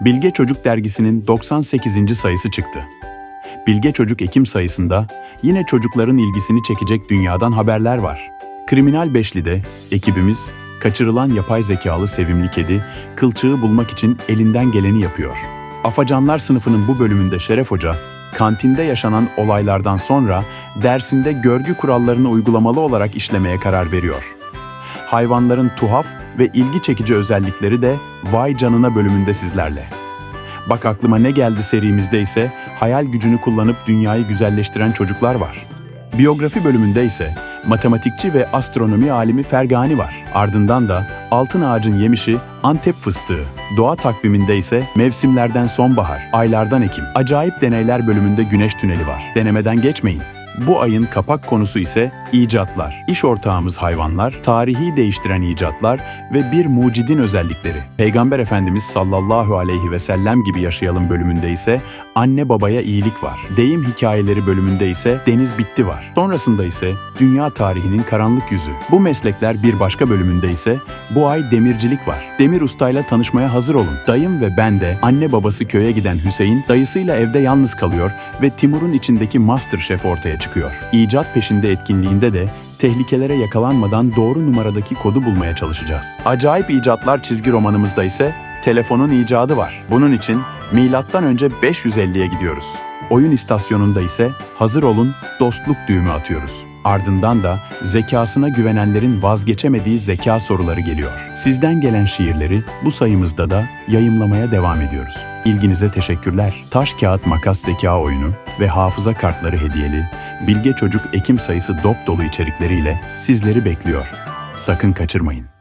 Bilge Çocuk dergisinin 98. sayısı çıktı. Bilge Çocuk Ekim sayısında yine çocukların ilgisini çekecek dünyadan haberler var. Kriminal Beşli'de ekibimiz kaçırılan yapay zekalı sevimli kedi kılçığı bulmak için elinden geleni yapıyor. Afacanlar sınıfının bu bölümünde Şeref Hoca, kantinde yaşanan olaylardan sonra dersinde görgü kurallarını uygulamalı olarak işlemeye karar veriyor. Hayvanların tuhaf ve ilgi çekici özellikleri de Vay Canına bölümünde sizlerle. Bak aklıma ne geldi serimizde ise hayal gücünü kullanıp dünyayı güzelleştiren çocuklar var. Biyografi bölümünde ise matematikçi ve astronomi alimi Fergani var. Ardından da Altın Ağacın Yemişi Antep Fıstığı. Doğa takviminde ise mevsimlerden sonbahar, aylardan Ekim. Acayip Deneyler bölümünde Güneş Tüneli var. Denemeden geçmeyin. Bu ayın kapak konusu ise icatlar. İş ortağımız hayvanlar, tarihi değiştiren icatlar ve bir mucidin özellikleri. Peygamber Efendimiz sallallahu aleyhi ve sellem gibi yaşayalım bölümünde ise anne babaya iyilik var. Deyim hikayeleri bölümünde ise deniz bitti var. Sonrasında ise dünya tarihinin karanlık yüzü. Bu meslekler bir başka bölümünde ise bu ay demircilik var. Demir ustayla tanışmaya hazır olun. Dayım ve ben de anne babası köye giden Hüseyin dayısıyla evde yalnız kalıyor ve Timur'un içindeki Master Chef ortaya çıkıyor. İcat peşinde etkinliğinde de tehlikelere yakalanmadan doğru numaradaki kodu bulmaya çalışacağız. Acayip icatlar çizgi romanımızda ise telefonun icadı var. Bunun için milattan önce 550'ye gidiyoruz. Oyun istasyonunda ise hazır olun dostluk düğümü atıyoruz. Ardından da zekasına güvenenlerin vazgeçemediği zeka soruları geliyor. Sizden gelen şiirleri bu sayımızda da yayımlamaya devam ediyoruz. İlginize teşekkürler. Taş kağıt makas zeka oyunu ve hafıza kartları hediyeli Bilge Çocuk Ekim sayısı dop dolu içerikleriyle sizleri bekliyor. Sakın kaçırmayın.